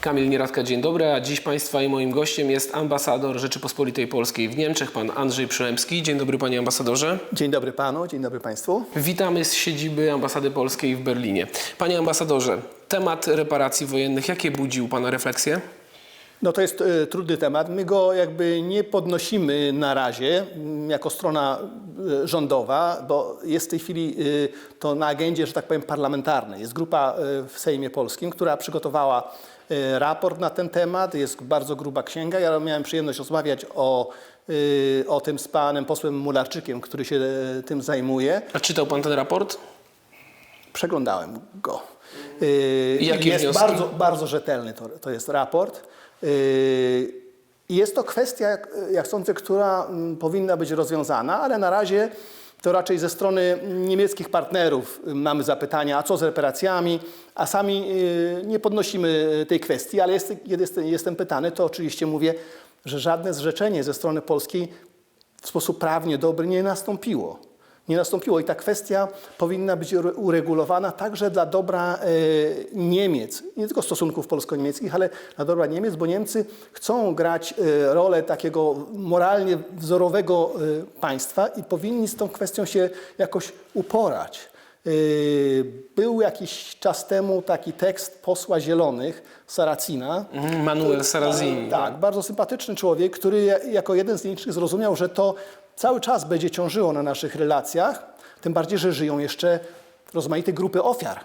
Kamil Nieradka, dzień dobry, a dziś Państwa i moim gościem jest ambasador Rzeczypospolitej Polskiej w Niemczech, pan Andrzej Przyłębski. Dzień dobry Panie Ambasadorze. Dzień dobry panu, dzień dobry państwu. Witamy z siedziby Ambasady Polskiej w Berlinie. Panie Ambasadorze, temat reparacji wojennych, jakie budził Pana refleksje? No to jest e, trudny temat. My go jakby nie podnosimy na razie m, jako strona e, rządowa, bo jest w tej chwili e, to na agendzie, że tak powiem, parlamentarnej. Jest grupa e, w Sejmie Polskim, która przygotowała raport na ten temat. Jest bardzo gruba księga. Ja miałem przyjemność rozmawiać o, e, o tym z panem posłem Mularczykiem, który się e, tym zajmuje. A czytał Pan ten raport? Przeglądałem go. Jakie jest wnioski? bardzo, bardzo rzetelny to, to jest raport. Jest to kwestia, jak, jak sądzę, która mm, powinna być rozwiązana, ale na razie to raczej ze strony niemieckich partnerów y, mamy zapytania, a co z reparacjami, a sami yy, nie podnosimy tej kwestii, ale jest, jestem, jestem pytany, to oczywiście mówię, że żadne zrzeczenie ze strony polskiej w sposób prawnie dobry nie nastąpiło. Nie nastąpiło i ta kwestia powinna być ure- uregulowana także dla dobra e, Niemiec, nie tylko stosunków polsko-niemieckich, ale dla dobra Niemiec, bo Niemcy chcą grać e, rolę takiego moralnie wzorowego e, państwa i powinni z tą kwestią się jakoś uporać. Był jakiś czas temu taki tekst posła Zielonych, Saracina, Mhm, Manuel Sarrazin. tak, bardzo sympatyczny człowiek, który ja- jako jeden z nielicznych zrozumiał, że to cały czas będzie ciążyło na naszych relacjach, tym bardziej, że żyją jeszcze rozmaite grupy ofiar,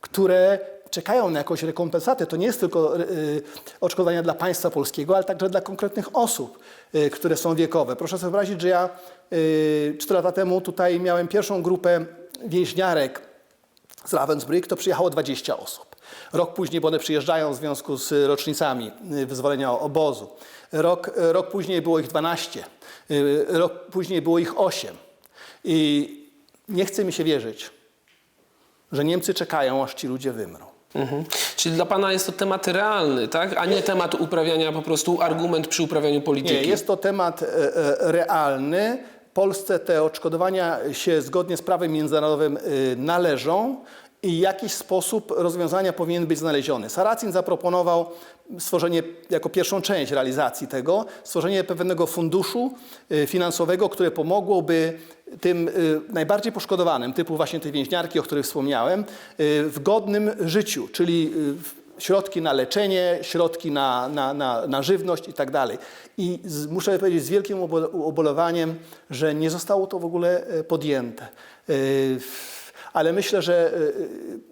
które czekają na jakąś rekompensatę. To nie jest tylko y, odszkodowania dla państwa polskiego, ale także dla konkretnych osób, y, które są wiekowe. Proszę sobie wyobrazić, że ja y, cztery lata temu tutaj miałem pierwszą grupę więźniarek z Ravensbrück to przyjechało 20 osób. Rok później, bo one przyjeżdżają w związku z rocznicami y, wyzwolenia obozu. Rok, y, rok później było ich 12. Y, Rok później było ich 8. I nie chce mi się wierzyć, że Niemcy czekają, aż ci ludzie wymrą. Mhm. Czyli dla Pana jest to temat realny, tak? A nie temat uprawiania po prostu argument przy uprawianiu polityki. Nie, jest to temat e, e, realny. Polsce te odszkodowania się zgodnie z prawem międzynarodowym należą i jakiś sposób rozwiązania powinien być znaleziony. Saracin zaproponował stworzenie, jako pierwszą część realizacji tego, stworzenie pewnego funduszu e, finansowego, które pomogłoby tym e, najbardziej poszkodowanym, typu właśnie tej więźniarki, o której wspomniałem, e, w godnym życiu, czyli środki na leczenie, środki na, na, na, na żywność i tak dalej. I z, muszę powiedzieć z wielkim ubo- ubolewaniem, że nie zostało to w ogóle e, podjęte. E, Ale myślę, że e,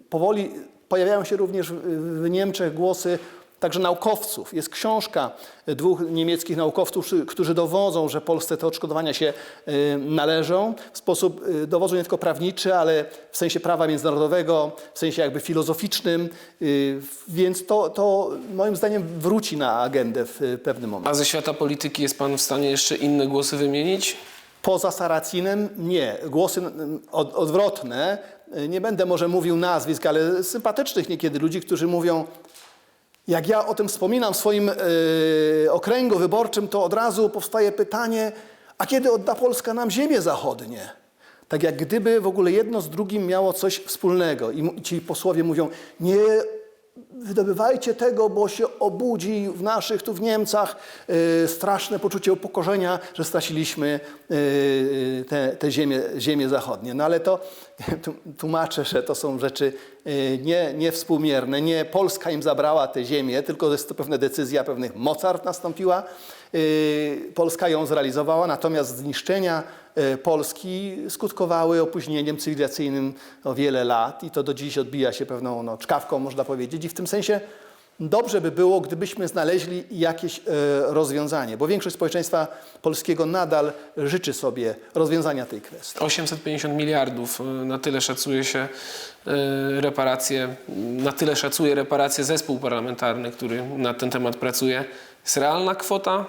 powoli pojawiają się również w- Niemczech głosy także naukowców. Jest książka dwóch niemieckich naukowców, którzy- dowodzą, że Polsce te odszkodowania się e, należą w sposób dowodzą nie tylko prawniczy, ale w sensie prawa międzynarodowego, w sensie jakby filozoficznym, więc to, to moim zdaniem wróci na agendę w pewnym momencie. A ze świata polityki jest Pan w stanie jeszcze inne głosy wymienić? Poza Saracinem nie. Głosy od, odwrotne. E, Nie będę może mówił nazwisk, ale sympatycznych niekiedy ludzi, którzy mówią, jak ja o tym wspominam w swoim e, okręgu wyborczym, to od razu powstaje pytanie, a kiedy odda Polska nam ziemię zachodnie? Tak jak gdyby w ogóle jedno z drugim miało coś wspólnego. I ci posłowie mówią, nie wydobywajcie tego, bo się obudzi w naszych, tu w Niemcach, e, straszne poczucie upokorzenia, że straciliśmy e, te, te ziemie, ziemie zachodnie. No ale to tłumaczę, że to są rzeczy nie, niewspółmierne. Nie Polska im zabrała te ziemię, tylko jest to pewna decyzja pewnych mocarstw nastąpiła. E, Polska ją zrealizowała, natomiast zniszczenia e, Polski skutkowały opóźnieniem cywilizacyjnym o wiele lat i to do dziś odbija się pewną no, czkawką, można powiedzieć. I w tym sensie dobrze by było, gdybyśmy znaleźli jakieś e, rozwiązanie, bo większość społeczeństwa polskiego nadal życzy sobie rozwiązania tej kwestii. 850 miliardów, y, na tyle szacuje się y, reparacje, na tyle szacuje reparacje zespół parlamentarny, który nad ten temat pracuje. Jest realna kwota?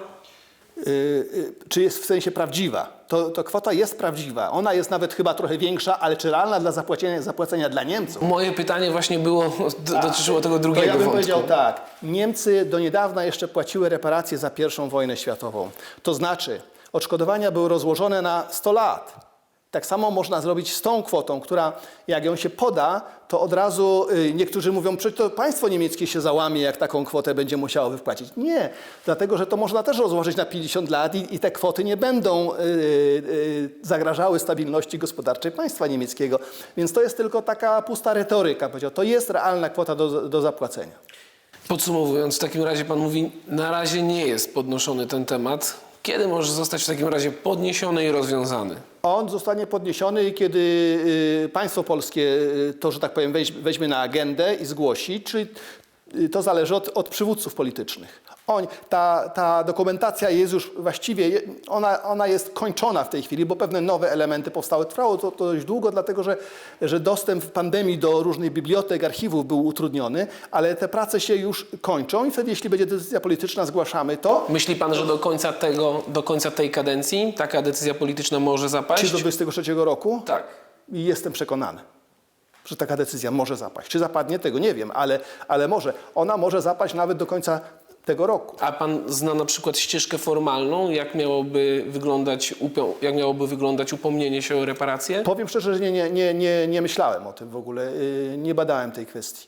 Y, y, czy jest w sensie prawdziwa. To, to kwota jest prawdziwa. Ona jest nawet chyba trochę większa, ale czy realna dla zapłacenia, zapłacenia dla Niemców? Moje pytanie właśnie było, d- dotyczyło tego drugiego to ja bym wątku. powiedział tak. Niemcy do niedawna jeszcze płaciły reparacje za I wojnę światową. To znaczy, odszkodowania były rozłożone na 100 lat. Tak samo można zrobić z tą kwotą, która jak ją się poda, to od razu y, niektórzy mówią, przecież to państwo niemieckie się załamie, jak taką kwotę będzie musiało wypłacić. Nie, dlatego że to można też rozłożyć na 50 lat i, i te kwoty nie będą y, y, zagrażały stabilności gospodarczej państwa niemieckiego. Więc to jest tylko taka pusta retoryka. Powiedział, to jest realna kwota do, do zapłacenia. Podsumowując, w takim razie pan mówi, na razie nie jest podnoszony ten temat. Kiedy może zostać w takim razie podniesiony i rozwiązany? On zostanie podniesiony, kiedy y, państwo polskie y, to, że tak powiem, weź, weźmie na agendę i zgłosi, czy y, to zależy od, od przywódców politycznych. On, ta, ta dokumentacja jest już właściwie, ona, ona jest kończona w tej chwili, bo pewne nowe elementy powstały. Trwało to, to dość długo, dlatego że, że dostęp w pandemii do różnych bibliotek, archiwów był utrudniony, ale te prace się już kończą i wtedy, jeśli będzie decyzja polityczna, zgłaszamy to. Myśli pan, że do końca tego, do końca tej kadencji taka decyzja polityczna może zapaść? Czy do 23 roku? Tak. I jestem przekonany, że taka decyzja może zapaść. Czy zapadnie, tego nie wiem, ale, ale może. Ona może zapaść nawet do końca tego roku. A pan zna na przykład ścieżkę formalną, jak miałoby wyglądać, jak miałoby wyglądać upomnienie się o reparacje? Powiem szczerze, że nie, nie, nie, nie, nie myślałem o tym w ogóle, yy, nie badałem tej kwestii.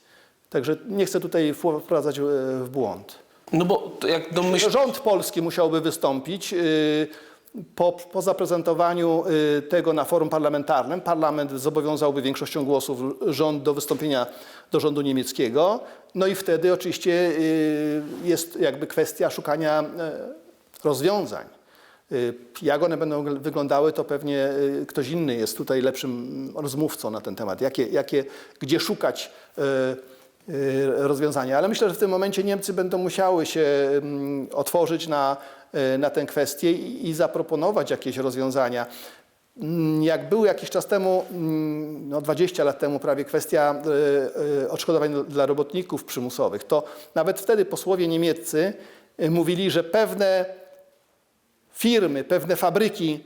Także nie chcę tutaj wprowadzać yy, w błąd. No bo jak domyśl... Rząd polski musiałby wystąpić yy, po, po zaprezentowaniu yy, tego na forum parlamentarnym. Parlament zobowiązałby większością głosów rząd do wystąpienia do rządu niemieckiego. No i wtedy oczywiście yy, jest jakby kwestia szukania yy, rozwiązań. Y, Jak one będą wyglądały, to pewnie y, ktoś inny jest tutaj lepszym rozmówcą na ten temat. Jakie, jakie, gdzie szukać y, y, rozwiązania. Ale myślę, że w tym momencie Niemcy będą musiały się mm, otworzyć na, y, na tę kwestię i, zaproponować jakieś rozwiązania. Mm, Jak był jakiś czas temu, mm, no 20 lat temu prawie kwestia y, y, odszkodowań dla robotników przymusowych, to nawet wtedy posłowie niemieccy mówili, że pewne firmy, pewne fabryki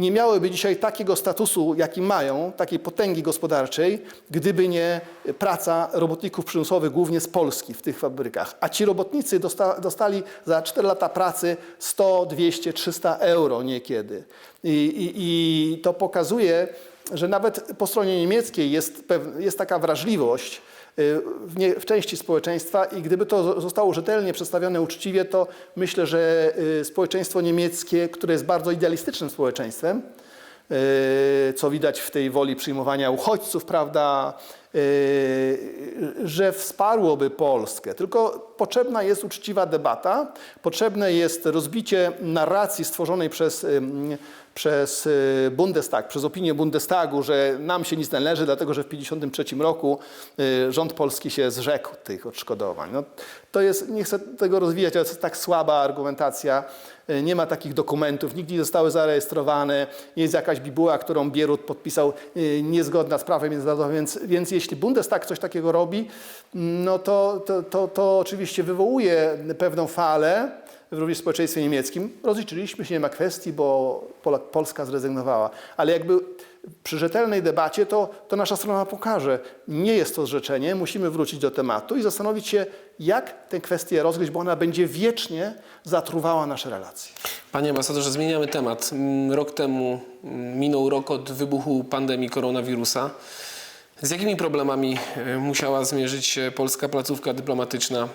nie miałyby dzisiaj takiego statusu, jaki mają, takiej potęgi gospodarczej, gdyby nie praca robotników przymusowych, głównie z Polski w tych fabrykach. A ci robotnicy dosta, dostali za 4 lata pracy 100, 200, 300 euro niekiedy. I, i, i to pokazuje, że nawet po stronie niemieckiej jest, jest taka wrażliwość, w, nie, w części społeczeństwa i gdyby to zostało rzetelnie przedstawione uczciwie, to myślę, że y, społeczeństwo niemieckie, które jest bardzo idealistycznym społeczeństwem, y, co widać w tej woli przyjmowania uchodźców, prawda, y, że wsparłoby Polskę. Tylko potrzebna jest uczciwa debata, potrzebne jest rozbicie narracji stworzonej przez, przez y, Bundestag, przez opinię Bundestagu, że nam się nic nie należy, dlatego że w 1953 roku y, rząd polski się zrzekł tych odszkodowań. No, to jest, nie chcę tego rozwijać, ale to jest tak słaba argumentacja. Y, Nie ma takich dokumentów, nigdy nie zostały zarejestrowane. Jest jakaś bibuła, którą Bierut podpisał, niezgodna z prawem międzynarodowym, więc, więc jeśli Bundestag coś takiego robi, no to, to, to, to oczywiście wywołuje pewną falę, również w społeczeństwie niemieckim. Rozliczyliśmy się, nie ma kwestii, bo Polska zrezygnowała. Ale jakby przy rzetelnej debacie to, to nasza strona pokaże, nie jest to zrzeczenie, musimy wrócić do tematu i zastanowić się, jak tę kwestię rozgryźć, bo ona będzie wiecznie zatruwała nasze relacje. Panie ambasadorze, zmieniamy temat. Mm, Rok temu mm, minął rok od wybuchu pandemii koronawirusa. Z jakimi problemami e, musiała zmierzyć się polska placówka dyplomatyczna e,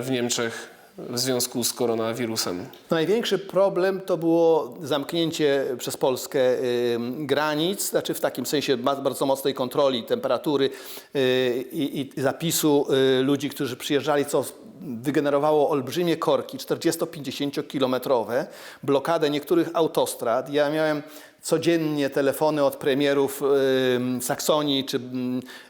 w Niemczech w związku z koronawirusem? Największy problem to było zamknięcie przez Polskę granic, znaczy w takim sensie ba- bardzo mocnej kontroli temperatury y, i, i zapisu y, ludzi, którzy przyjeżdżali, co wygenerowało olbrzymie korki, 40-50 kilometrowe, blokadę niektórych autostrad. Ja miałem codziennie telefony od premierów y, Saksonii, czy,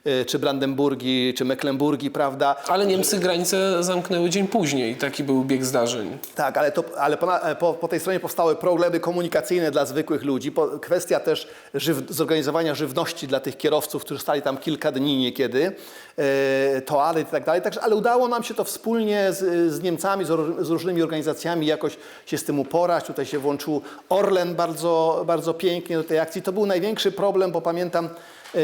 y, czy Brandenburgii, czy Mecklenburgii, prawda? Ale Niemcy granice zamknęły dzień później. Taki był bieg zdarzeń. Tak, ale, to, ale po, po, po tej stronie powstały problemy komunikacyjne dla zwykłych ludzi. Po, kwestia też żyw, zorganizowania żywności dla tych kierowców, którzy stali tam kilka dni niekiedy, e, toalet i tak dalej. Także, ale udało nam się to wspólnie z, z Niemcami, z, z różnymi organizacjami jakoś się z tym uporać. Tutaj się włączył Orlen bardzo, bardzo pięknie do tej akcji. To był największy problem, bo pamiętam e, e,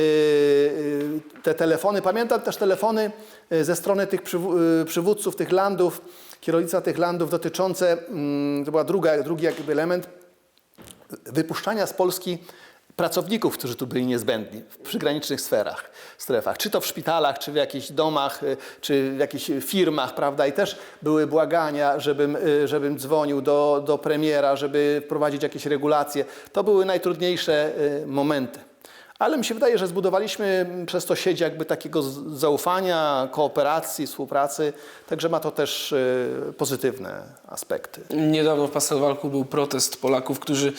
te telefony. Pamiętam też telefony e, ze strony tych przywódców tych landów, kierownictwa tych landów dotyczące, mm, to była druga, drugi jakby element, wypuszczania z Polski pracowników, którzy tu byli niezbędni w przygranicznych sferach, strefach, czy to w szpitalach, czy w jakichś domach, y, czy w jakichś firmach, prawda? I też były błagania, żebym, y, żebym dzwonił do, do premiera, żeby wprowadzić jakieś regulacje. To były najtrudniejsze y, momenty. Ale mi się wydaje, że zbudowaliśmy przez to sieć jakby takiego zaufania, kooperacji, współpracy, także ma to też y, pozytywne aspekty. Niedawno w Pasewalku był protest Polaków, którzy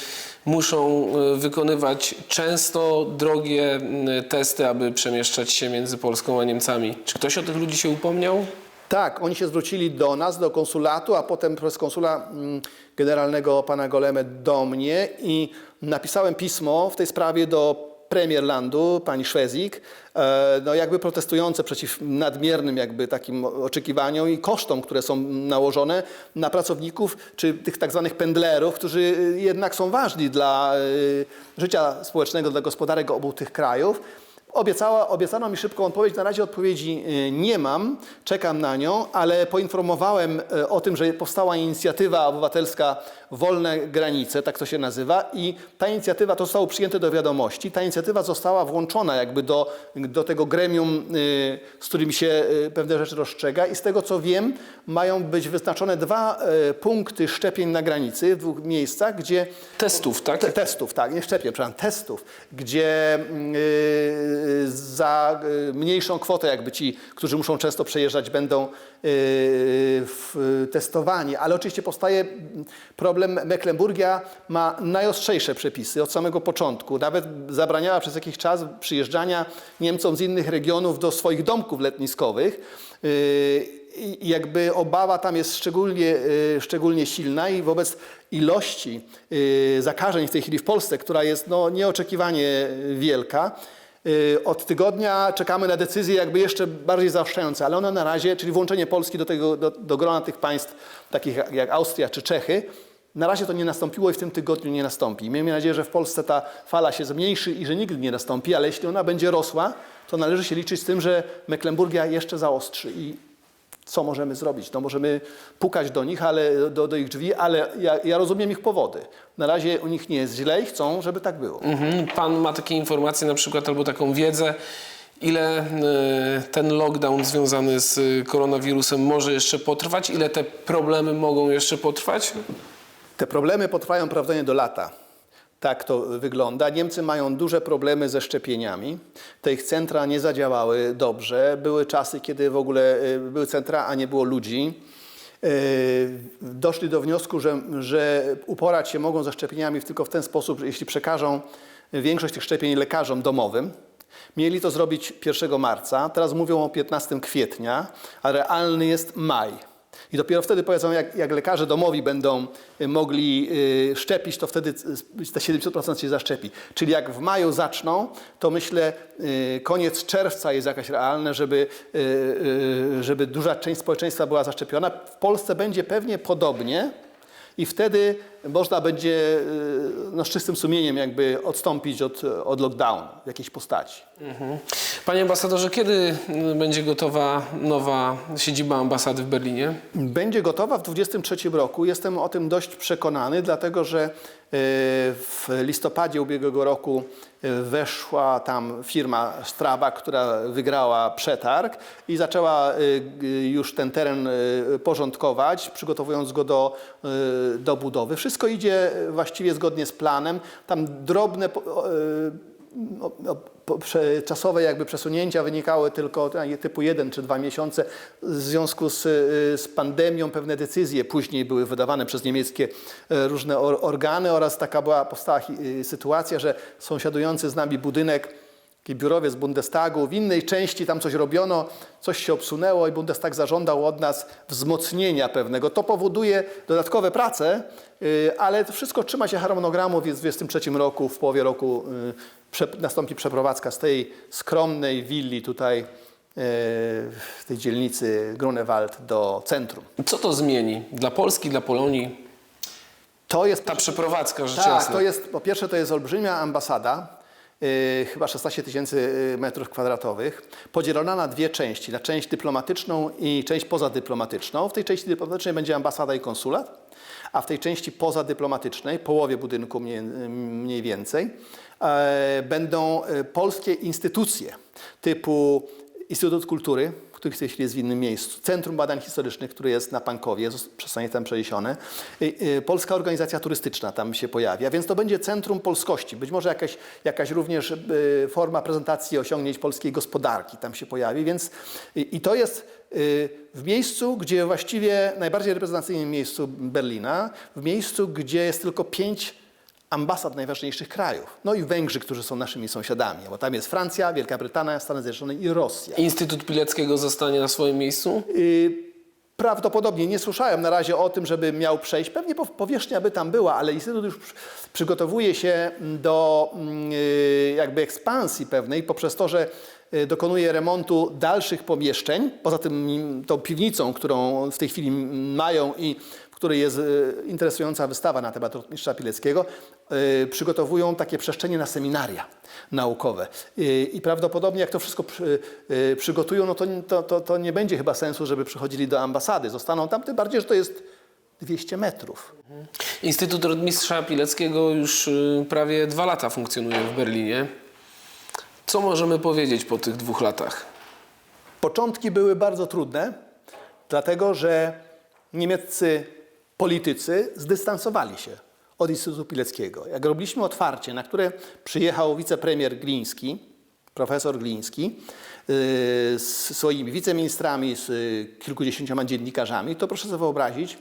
muszą e, wykonywać często drogie m, testy, aby przemieszczać się między Polską a Niemcami. Czy ktoś o tych ludzi się upomniał? Tak, oni się zwrócili do nas, do konsulatu, a potem przez konsula mm, generalnego pana Goleme do mnie i napisałem pismo w tej sprawie do premier landu, pani Szwezik, e, no jakby protestujące przeciw nadmiernym jakby takim oczekiwaniom i kosztom, które są nałożone na pracowników, czy tych tak zwanych pendlerów, którzy y, jednak są ważni dla y, życia społecznego, dla gospodarek obu tych krajów. Obiecała, obiecano mi szybką odpowiedź. Na razie odpowiedzi y, nie mam, czekam na nią, ale poinformowałem y, o tym, że powstała inicjatywa obywatelska Wolne Granice, tak to się nazywa, i ta inicjatywa, to zostało przyjęte do wiadomości, ta inicjatywa została włączona jakby do, do tego gremium, y, z którym się pewne rzeczy rozstrzega i z tego co wiem, mają być wyznaczone dwa punkty szczepień na granicy w dwóch miejscach, gdzie Testów, tak? te, testów, tak, nie szczepień, przepraszam, testów, gdzie yy, za yy, mniejszą kwotę jakby ci, którzy muszą często przejeżdżać, będą w, testowani. Ale oczywiście powstaje problem, Mecklenburgia ma najostrzejsze przepisy od samego początku. Nawet zabraniała przez jakiś czas przyjeżdżania Niemcom z innych regionów do swoich domków letniskowych. Yy, i jakby obawa tam jest szczególnie, y, szczególnie silna i wobec ilości y, zakażeń w tej chwili w Polsce, która jest no, nieoczekiwanie wielka, y, od tygodnia czekamy na decyzje jakby jeszcze bardziej zaostrzające, ale one na razie, czyli włączenie Polski do, tego, do, do grona tych państw takich jak Austria czy Czechy, na razie to nie nastąpiło i w tym tygodniu nie nastąpi. Miejmy nadzieję, że w Polsce ta fala się zmniejszy i że nigdy nie nastąpi, ale jeśli ona będzie rosła, to należy się liczyć z tym, że Mecklenburgia jeszcze zaostrzy i co możemy zrobić? No możemy pukać do nich, ale, do, do ich drzwi, ale ja, ja rozumiem ich powody. Na razie u nich nie jest źle i chcą, żeby tak było. Mhm. Pan ma takie informacje na przykład albo taką wiedzę, ile e, ten lockdown związany z e, koronawirusem może jeszcze potrwać? Ile te problemy mogą jeszcze potrwać? Te problemy potrwają prawdopodobnie do lata. Tak to wygląda. Niemcy mają duże problemy ze szczepieniami. Te ich centra nie zadziałały dobrze. Były czasy, kiedy w ogóle y, były centra, a nie było ludzi. Y, Doszli do wniosku, że, że uporać się mogą ze szczepieniami tylko w ten sposób, jeśli przekażą większość tych szczepień lekarzom domowym. Mieli to zrobić 1 marca, teraz mówią o 15 kwietnia, a realny jest maj. I dopiero wtedy powiedzą, jak, jak lekarze domowi będą y, mogli y, szczepić, to wtedy te 70% się zaszczepi. Czyli jak w maju zaczną, to myślę y, koniec czerwca jest jakaś realne, żeby, y, y, żeby duża część społeczeństwa była zaszczepiona. W Polsce będzie pewnie podobnie i wtedy można będzie y, no, z czystym sumieniem jakby odstąpić od, od lockdownu w jakiejś postaci. Panie ambasadorze, kiedy m, będzie gotowa nowa siedziba ambasady w Berlinie? Będzie gotowa w 2023 roku. Jestem o tym dość przekonany, dlatego że e, w listopadzie ubiegłego roku weszła tam firma Straba, która wygrała przetarg i zaczęła już ten teren porządkować, przygotowując go do, do budowy. Wszystko idzie właściwie zgodnie z planem. Tam drobne e, czasowe jakby przesunięcia wynikały tylko typu jeden czy dwa miesiące. W związku z, y, z pandemią pewne decyzje później były wydawane przez niemieckie e, różne or, organy oraz taka była powstała sytuacja, że sąsiadujący z nami budynek taki biurowiec Bundestagu, w innej części tam coś robiono, coś się obsunęło i Bundestag zażądał od nas wzmocnienia pewnego. To powoduje dodatkowe prace, y, ale to wszystko trzyma się harmonogramu, więc w 2023 roku, w połowie roku y, nastąpi przeprowadzka z tej skromnej willi tutaj y, w tej dzielnicy Grunewald do centrum. Co to zmieni dla Polski, dla Polonii? To jest Ta przeprowadzka, rzecz Tak, jasna. to jest, po pierwsze to jest olbrzymia ambasada. Y, chyba 16 tysięcy y, metrów kwadratowych, podzielona na dwie części, na część dyplomatyczną i część pozadyplomatyczną. W tej części dyplomatycznej będzie ambasada i konsulat, a w tej części pozadyplomatycznej, połowie budynku mniej, mniej więcej, e, będą e, polskie instytucje typu Instytut Kultury, który w tej chwili jest w innym miejscu, Centrum Badań Historycznych, które jest na Pankowie, zos- zostanie tam przeniesione, Y, y, Polska Organizacja Turystyczna tam się pojawia, więc to będzie centrum polskości. Być może jakaś, jakaś również y, forma prezentacji osiągnięć polskiej gospodarki tam się pojawi, więc i, i to jest y, w miejscu, gdzie właściwie najbardziej reprezentacyjnym miejscu Berlina, w miejscu, gdzie jest tylko pięć ambasad najważniejszych krajów. No i Węgrzy, którzy są naszymi sąsiadami, bo tam jest Francja, Wielka Brytania, Stany Zjednoczone i Rosja. Instytut Pileckiego zostanie na swoim miejscu? Y, Prawdopodobnie nie słyszałem na razie o tym, żeby miał przejść. Pewnie po- powierzchnia by tam była, ale Instytut już przy- przygotowuje się do mm, y, jakby ekspansji pewnej poprzez to, że y, dokonuje remontu dalszych pomieszczeń. Poza tym mm, tą piwnicą, którą w tej chwili mm, mają i której jest y, interesująca wystawa na temat rotmistrza Pileckiego, y, przygotowują takie przestrzenie na seminaria naukowe. Y, I prawdopodobnie jak to wszystko przy, przygotują, no to, to, to, to nie będzie chyba sensu, żeby przychodzili do ambasady. Zostaną tam, tym bardziej, że to jest 200 metrów. Instytut Rotmistrza Pileckiego już y, prawie dwa lata funkcjonuje w Berlinie. Co możemy powiedzieć po tych dwóch latach? Początki były bardzo trudne, dlatego że niemieccy politycy zdystansowali się od Instytutu Pileckiego. Jak robiliśmy otwarcie, na które przyjechał wicepremier Gliński, profesor Gliński, yy, z swoimi wiceministrami, z y, kilkudziesięcioma dziennikarzami, to proszę sobie wyobrazić,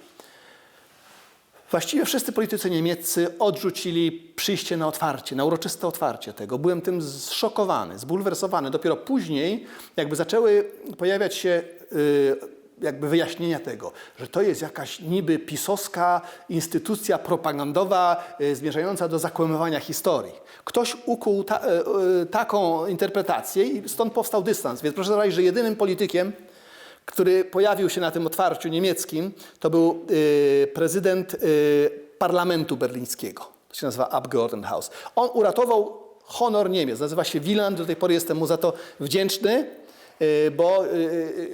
Właściwie wszyscy politycy niemieccy odrzucili przyjście na otwarcie, na uroczyste otwarcie tego. Byłem tym zszokowany, zbulwersowany. Dopiero później jakby zaczęły pojawiać się y, jakby wyjaśnienia tego, że to jest jakaś niby pisowska instytucja propagandowa y, zmierzająca do zakłamywania historii. Ktoś ukuł ta, y, y, taką interpretację i stąd powstał dystans. Więc proszę zobaczyć, że jedynym politykiem, który pojawił się na tym otwarciu niemieckim, to był prezydent parlamentu berlińskiego. To się nazywa Abgeordnetenhaus. On uratował honor Niemiec. Nazywa się Wieland. Do tej pory jestem mu za to wdzięczny, bo y,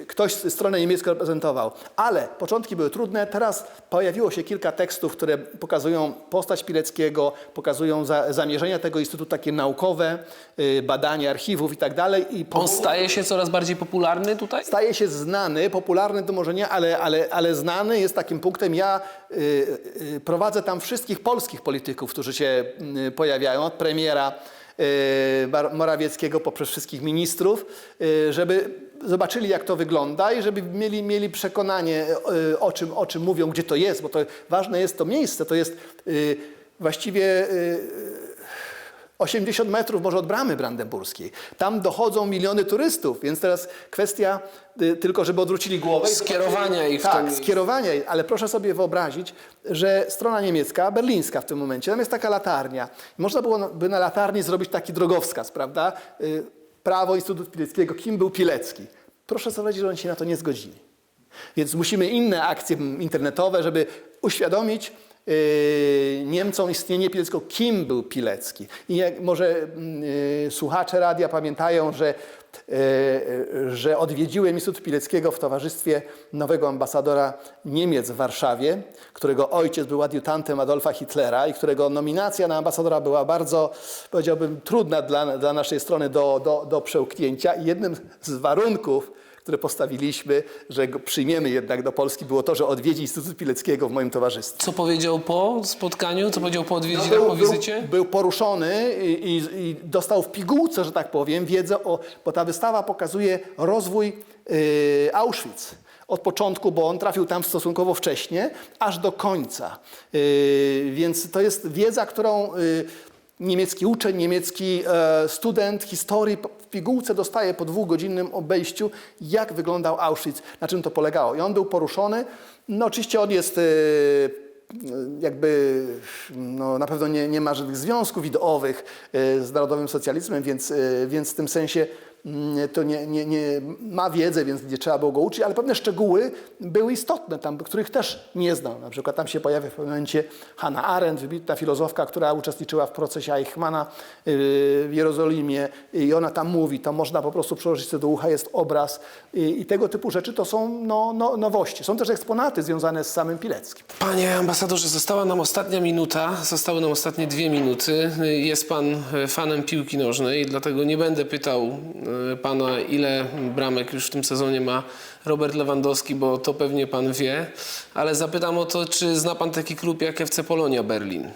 y, ktoś stronę niemiecką reprezentował. Ale początki były trudne. Teraz pojawiło się kilka tekstów, które pokazują postać Pileckiego, pokazują za, zamierzenia tego instytutu takie naukowe, y, badania archiwów i tak dalej. I On staje się coraz bardziej popularny tutaj? staje się znany, popularny to może nie, ale, ale, ale znany jest takim punktem. Ja y, y, prowadzę tam wszystkich polskich polityków, którzy się y, pojawiają, od premiera y, Morawieckiego poprzez wszystkich ministrów, y, żeby zobaczyli jak to wygląda i żeby mieli, mieli przekonanie y, o czym, o czym mówią, gdzie to jest, bo to ważne jest to miejsce, to jest właściwie 80 metrów może od bramy brandenburskiej. Tam dochodzą miliony turystów, więc teraz kwestia y, tylko, żeby odwrócili głowę. i Skierowania ich w Tak, skierowania, ale proszę sobie wyobrazić, że strona niemiecka, berlińska w tym momencie, tam jest taka latarnia. Można byłoby na latarni zrobić taki drogowskaz, prawda? Y, Prawo Instytutu Pileckiego, kim był Pilecki. Proszę sobie wyobrazić, że oni się na to nie zgodzili. Więc musimy inne akcje internetowe, żeby uświadomić Niemcom istnienie Pileckiego, kim był Pilecki. I jak może yy, słuchacze radia pamiętają, że, yy, że odwiedziłem Instytut Pileckiego w towarzystwie nowego ambasadora Niemiec w Warszawie, którego ojciec był adiutantem Adolfa Hitlera i którego nominacja na ambasadora była bardzo, powiedziałbym, trudna dla, dla naszej strony do, do, do przełknięcia. I jednym z warunków, które postawiliśmy, że go przyjmiemy jednak do Polski, było to, że odwiedzi Instytut Pileckiego w moim towarzystwie. Co powiedział po spotkaniu? Co powiedział po odwiedzinach, po wizycie? był, był poruszony i, i, i dostał w pigułce, że tak powiem, wiedzę o, bo ta wystawa pokazuje rozwój y, Auschwitz. Od początku, bo on trafił tam stosunkowo wcześnie, aż do końca. Y, więc to jest wiedza, którą y, niemiecki uczeń, niemiecki e, student historii w pigułce dostaje po dwugodzinnym obejściu, jak wyglądał Auschwitz, na czym to polegało. I on był poruszony. No oczywiście on jest... y, jakby no, na pewno nie, nie ma żadnych związków ideowych e, z narodowym socjalizmem, więc, e, więc w tym sensie to nie, nie, nie ma wiedzę, więc nie trzeba było go uczyć, ale pewne szczegóły były istotne, tam, których też nie znał. Na przykład tam się pojawia w pewnym momencie Hannah Arendt, wybitna filozofka, która uczestniczyła w procesie Eichmana yy, w Jerozolimie i ona tam mówi, to można po prostu przełożyć sobie do ucha, jest obraz i, i tego typu rzeczy to są no, no, nowości. Są też eksponaty związane z samym Pileckim. Panie ambasadorze, została nam ostatnia minuta, zostały nam ostatnie dwie minuty. Jest pan e, fanem piłki nożnej, dlatego nie będę pytał e, pana, ile bramek już w tym sezonie ma Robert Lewandowski, bo to pewnie pan wie, ale zapytam o to, czy zna pan taki klub jak FC Polonia Berlin?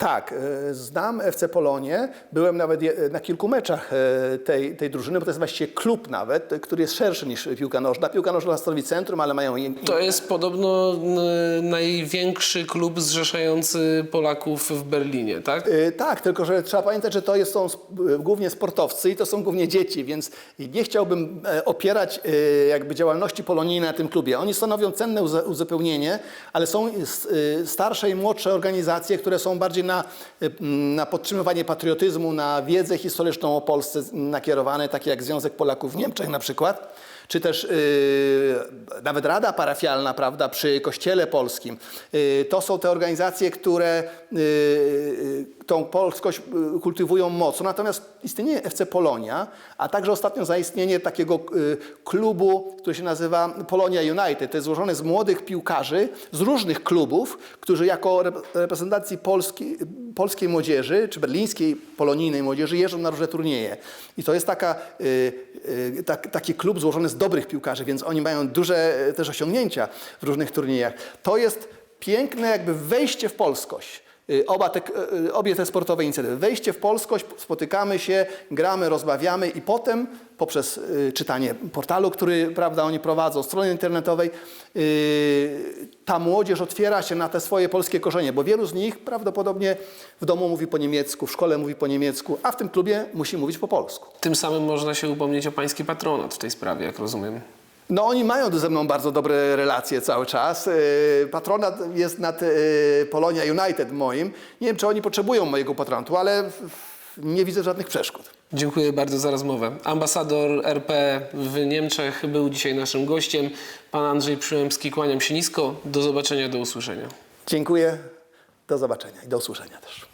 Tak, e, znam FC Polonię. Byłem nawet na kilku meczach e, tej, tej drużyny, bo to jest właściwie klub nawet, który jest szerszy niż piłka nożna. Piłka nożna stanowi centrum, ale mają... in- To jest podobno największy klub zrzeszający Polaków w Berlinie, tak? E, Tak, tylko że trzeba pamiętać, że to jest, są głównie sportowcy i to są głównie dzieci, więc nie chciałbym opierać jakby działalności polonijnej na tym klubie. Oni stanowią cenne uzupełnienie, ale są starsze i młodsze organizacje, które są bardziej na, m, na podtrzymywanie patriotyzmu, na wiedzę historyczną o Polsce nakierowane, takie jak Związek Polaków w Niemczech na przykład czy też y, nawet Rada Parafialna, prawda, przy Kościele Polskim. Y, to są te organizacje, które y, y, tą polskość y, kultywują mocno. Natomiast istnieje FC Polonia, a także ostatnio zaistnienie takiego y, klubu, który się nazywa Polonia United. To jest złożone z młodych piłkarzy z różnych klubów, którzy jako rep- reprezentacji Polski, polskiej młodzieży, czy berlińskiej polonijnej młodzieży jeżdżą na różne turnieje. I to jest taka, y, tak, taki klub złożony z dobrych piłkarzy, więc oni mają duże też osiągnięcia w różnych turniejach. To jest piękne jakby wejście w polskość. Y, Oba te, y, obie te sportowe inicjatywy. Wejście w polskość, spotykamy się, gramy, rozmawiamy i potem poprzez y, czytanie portalu, który prawda, oni prowadzą, strony internetowej, y, ta młodzież otwiera się na te swoje polskie korzenie, bo wielu z nich prawdopodobnie w domu mówi po niemiecku, w szkole mówi po niemiecku, a w tym klubie musi mówić po polsku. Tym samym można się upomnieć o pański patronat w tej sprawie, jak rozumiem. No oni mają ze mną bardzo dobre relacje cały czas. Yy, Patronat jest nad yy, Polonia United moim. Nie wiem, czy oni potrzebują mojego patronatu, ale nie widzę żadnych przeszkód. Dziękuję bardzo za rozmowę. Ambasador RP w Niemczech był dzisiaj naszym gościem. Pan Andrzej Przyłębski, kłaniam się nisko. Do zobaczenia, do usłyszenia. Dziękuję. Do zobaczenia i do usłyszenia też.